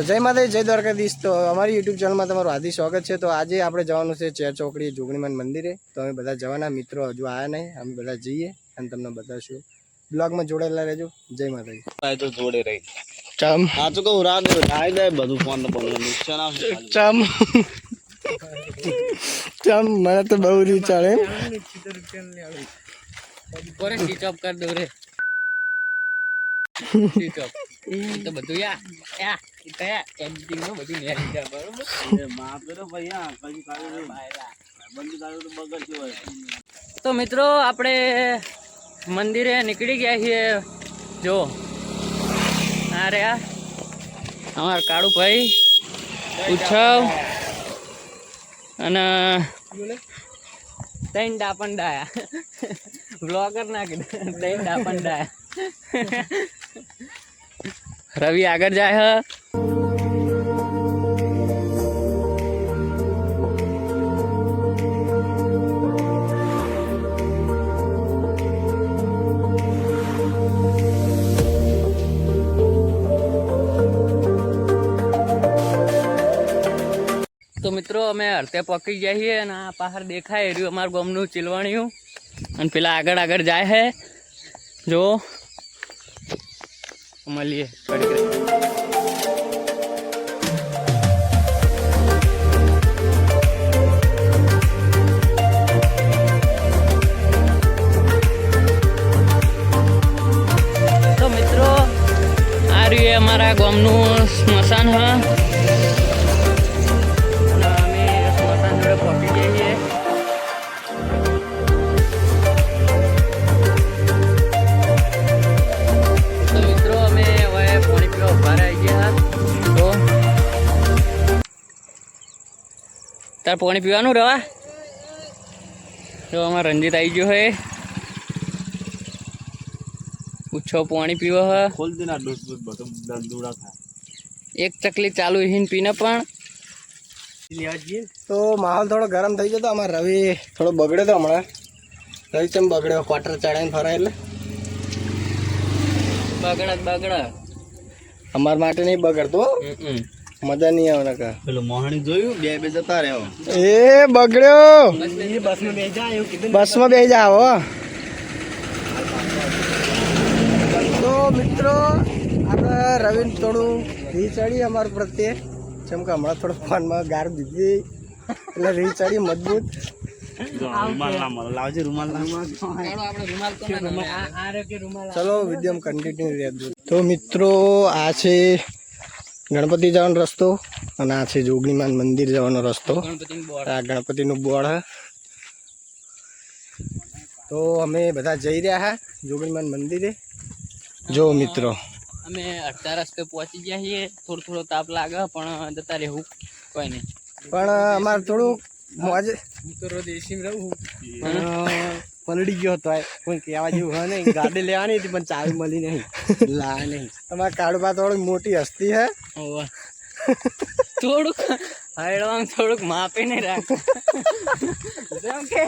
તો જય માતાજી જય દ્વારકાધીશ. તો અમારી યુટ્યુબ ચેનલમાં તમારું હાર્દિક સ્વાગત છે. તો આજે આપણે જવાનું છે ચેર ચોકડી જોગણીમાન મંદિરે. તો અમે બધા જવાના મિત્રો હજુ આવ્યા નહીં. અમે બધા જઈએ અને તમને બતાવશું. બ્લોગમાં જોડાયેલા રહેજો. જય માતાજી. તો જોડે રહી. ચમ. તો કહું રાત ખાઈ જાય બધું ફોન નુકસાન આવશે ચમ. ચમ મને તો બહુ રી ચાલે કોરે સ્વિચ ઓફ કરી દઉં રે. સ્વિચ ઓફ તો બધું યા યા. ઈ તો યા એડિટિંગનું બધું નેરી જાય બરોબર માફ કરો ભાઈ હા કઈ કાઢ્યું બંધ કાઢ્યું તો બગડશે હોય તો મિત્રો, આપણે મંદિરે નીકળી ગયા છીએ. જો, આ રહ્યા અમારા કાળુ ભાઈ ઉછવ અને ત્રણ ડાપણ બ્લોગર ના કીધું ત્રણ ડાપણ ડાયા રવિ આગળ જાય હ. મિત્રો, અમે અડતે પકી જઈએ અને આ પહાડ દેખાય રહ્યું અમારું ગામનું ચીલવાણિયું. અને પેલા આગળ આગળ જાય હે. જો. મળીએ. તો મિત્રો, આ રહ્યું અમારા ગામનું સ્મશાન, હા. તાર પાણી પીવાનું? રવા? જો અમાર રંજીત આવી ગયો હે. પૂછો પાણી પીવો હે? ખોલ દેના દૂધ દૂધ બધું દંદુડા થાય એક ચકલી ચાલુ હિન પીને પણ. તો માહોલ થોડો ગરમ થઈ ગયો તો અમારે રવિ થોડો બગડ્યો તો હમણાં. રવિ ચમ બગડ્યો? ક્વાર્ટર ચડાવીને ફરાય એટલે. બગડત બગડ અમાર માટે નહીં બગડતો મજા નહીં આવે નકર પેલું મોહણી જોયું? બે બે જતા રહ્યો. એ બગડ્યો. બસમાં જા જાઓ તો મિત્રો આપણે રવિન થોડું રી ચડી અમારા પ્રત્યે. જેમ કે હમણાં થોડો ફોનમાં ગાર દીધી. એટલે રી ચડી મજબૂત. રૂમાલ ના મળે. લાવજે રૂમાલ ના. આપણે રૂમાલ તો ના નમે. આ આ રહ્યો કે રૂમાલ? ચલો વીડિયો કન્ટિન્યુ રહેજો. તો મિત્રો આ છે ગણપતિ જવાનો રસ્તો અને આ છે જોગણીમાન મંદિર જવાનો રસ્તો. આ ગણપતિનું બોર્ડ હે. તો અમે બધા જઈ રહ્યા હા જોગણીમાન મંદિરે. જો મિત્રો. અમે અડધા રસ્તે પહોંચી ગયા છીએ. થોડો થોડો તાપ લાગે પણ જતા રહેવું કોઈ નહીં. પણ અમારે થોડુંક મોજ તો રોજ એસીમાં રહું પલડી ગયો હતો કોઈ કહેવા જેવું હોય નહીં. ગાડી લેવાની હતી પણ ચાવી મળી નહીં. લા નહીં. તમારા કાળબા થોડી મોટી હસ્તી હે. થોડુંક હાઈડવામાં થોડુંક માપે નહીં રાખ જેમ કે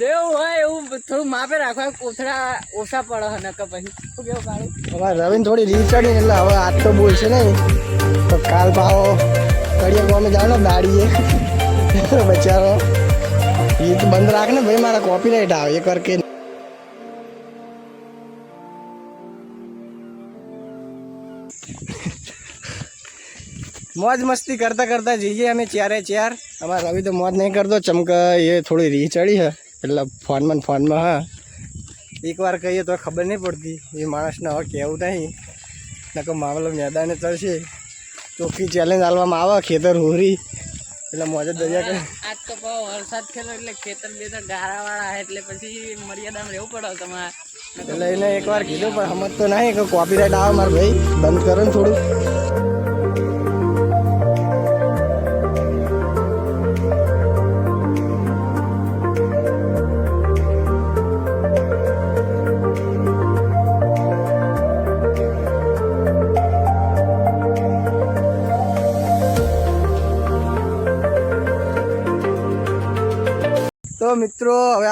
દેવ હોય એવું થોડું માપે રાખવા. કોથળા ઓછા પડે હને કે પછી શું કેવું કાળું? રવિને થોડી રીત ચડી એટલે હવે આજ તો બોલશે નહીં. તો કાલ ભાવો કડિયા ગામે જાવ ને દાડીએ બચારો રીત બંધ રાખ ને ભાઈ, મારા કોપી રાઈટ આવે એક વાર કે મોજ મસ્તી કરતા કરતા જઈએ અમે ચારે ચાર. અમારે રવિ તો મોજ નહીં કરતો, ચમક એ થોડી રી ચડી હે એટલે ફોનમાં ફોનમાં, હા. એકવાર કહીએ તો ખબર નહીં પડતી, એ માણસને હવે કહેવું નહીં. નકર મામલો મેદાને ચડશે. ચોખ્ખી ચેલેન્જ હાલવામાં આવે, ખેતર હોરી. એટલે મોજ દરિયા કરે. આજ તો બહુ વરસાદ ખેલો એટલે ખેતર બેતર ગારા વાળા એટલે પછી મર્યાદામાં રહેવું પડે તમારે. એટલે એને એકવાર કીધું પણ સમજતો નહીં કે કોપીરાઇટ આવે મારા ભાઈ. બંધ કરો ને થોડું.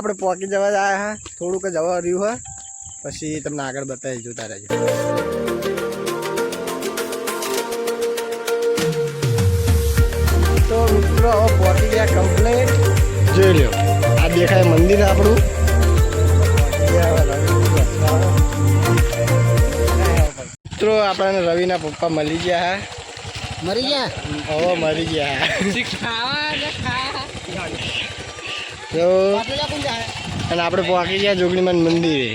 આપણે પહોંચી જવા આવ્યા હા. થોડુંક જવા રહ્યું હા. પછી તમને આગળ બતાવી જોતા રહેજો મિત્રો હવે પહોંચી ગયા કમ્પ્લેટ જોઈ લ્યો. આ દેખાય મંદિર આપણું. મિત્રો આપણને રવિના પપ્પા મળી ગયા હા. મરી ગયા? હવે મરી ગયા તો અને આપણે પહોંચી ગયા જોગણીમાન મંદિરે.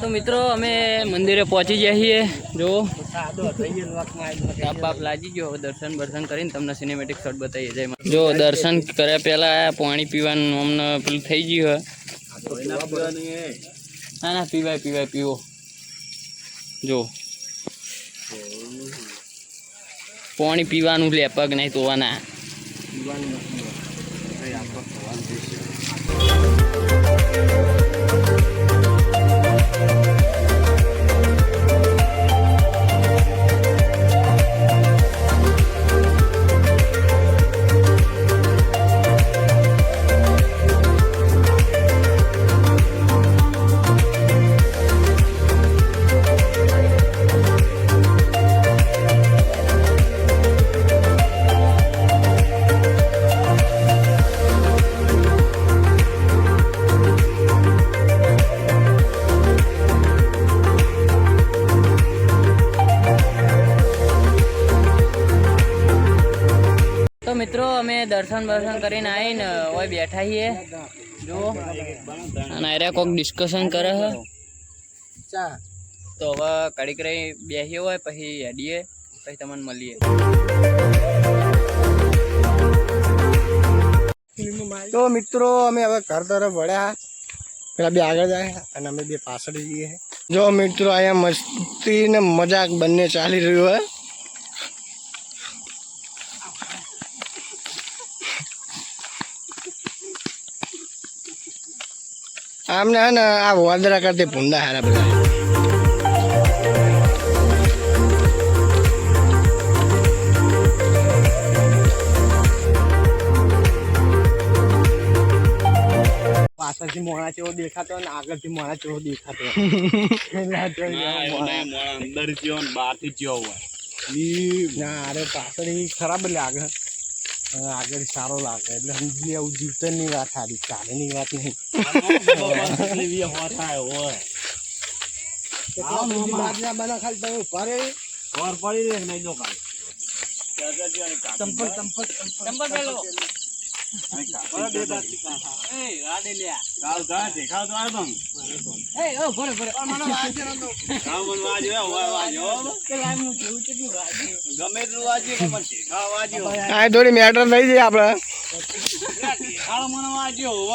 તો મિત્રો, અમે મંદિરે પહોંચી ગયા છીએ. જો બાપ લાગી ગયો. દર્શન બર્શન કરીને તમને સિનેમેટિક શોટ બતાવીએ. જય જો દર્શન કર્યા પહેલાં પાણી પીવાનું અમને પેલું થઈ ગયું હે ના ના, પીવાય પીવાય, પીવો. જો પાણી પીવાનું લે, પગ નહીં ધોવાના. તો દર્શન બર્શન કરીને આવીને હોય બેઠા છીએ. જુઓ. અને અરે કોઈક ડિસ્કશન કરે છે તો હવે કડીક રહી બેસીએ હોય પછી હેડીએ પછી તમને મળીએ. તો મિત્રો અમે હવે ઘર તરફ વળ્યા. પેલા બે આગળ જાય અને અમે બે પાછળ જઈએ. જો મિત્રો અહીંયા મસ્તી ને મજાક બંને ચાલી રહ્યું હે. આમને હે ને આ વાદરા કરતી ભૂંડા હારા બધા. પાછળથી મોણા જેવો દેખાતો અને આગળથી મોણા જેવો દેખાતો અંદર જ્યો ને બહાર જ્યો હોય. ના અરે પાછળ ખરાબ લાગે. આગળ સારો લાગે. એટલે સમજી આવું જીવતરની વાત સારી ચાલેની વાત નહીં. ચંપલ ચંપલ ચંપલ થોડી મેટર મને વાજ્યું.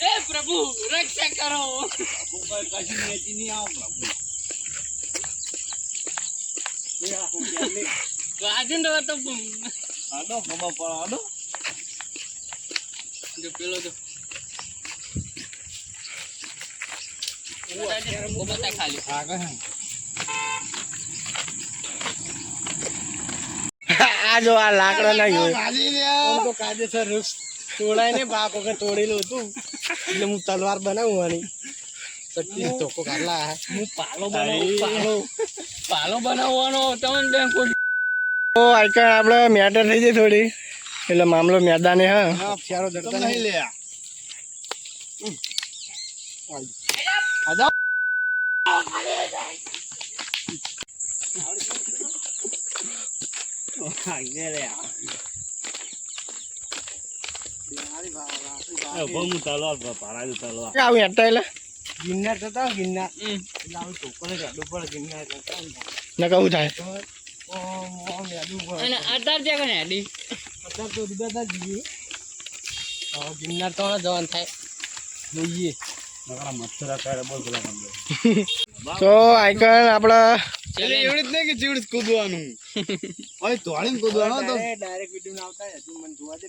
એ પ્રભુ રક્ષા કરો કશું નેચી નહીં આવ બાપુ. રાજુ ને તો આડો, ખબર પડે, આડો. જો પેલો જો જો આ લાકડા ના તો કાયદેસર તોડાય ને બાપ વખત તોડેલું હતું એટલે હું તલવાર બનાવવાની સચ્ચી ધોકો કાઢલા હું. પાલો બનાવું પાલો. પાલો બનાવવાનો તમને બેન કોઈ ઓ આઈકણ આપણે મેટર થઈ જાય થોડી. એટલે મામલો મેદાને હા. ચારો ધરતા નહીં લે. તલવાર પાડા તલવાર. આવું એટલે ગિરનાર જતા ગિરનાર. એટલે આવું ચોખ્ખું હેડું પડે ગિરનાર જતા ને. કહું થાય. અને છે હેડી તો દીધા જઈએ. ગિરનાર તો જવાનું થાય. જોઈએ. તો આઈકણ આપણા એવડી જ નહીં કે જીવડી કૂદવાનું. તોડીને કૂદવાનું તો. ડાયરેક્ટ વીડિયો ના આવતા હજુ મને જોવા દે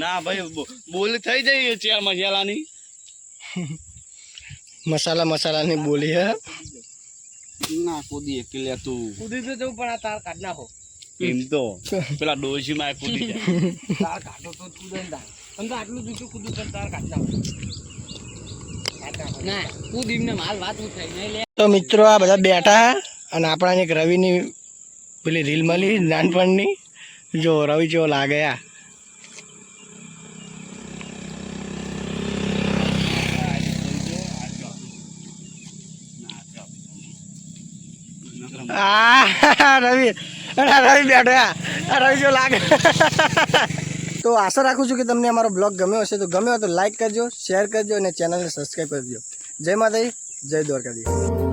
ના ભાઈ બોલ થઈ જાય ચાર મસાલાની મસાલા મસાલાની બોલી હે. ના કૂદી એકલે તું. કૂદી તો જવું પણ આ તાર કાઢ નાખો. એમ તો. પેલા ડોશી માં કૂદી જાય. તાર કાઢો તો તું ને તાર. તમ આટલું જૂઠું કૂદું પણ તાર કાઢ નાખો. ના કૂદ ને માલ વાત હું થઈ. નહીં લે. તો મિત્રો આ બધા બેઠા અને આપણાને એક રવિની પેલી રીલ મળી નાનપણની. જો રવિ જેવો લાગે આ આ રવિ રવિ બેઠો રવિ જો લાગે. તો આશા રાખું છું કે તમને અમારો બ્લોગ ગમ્યો હશે. તો ગમ્યો તો લાઈક કરજો, શેર કરજો અને ચેનલને સબસ્ક્રાઈબ કરજો. જય માતાજી, જય દ્વારકાધીશ.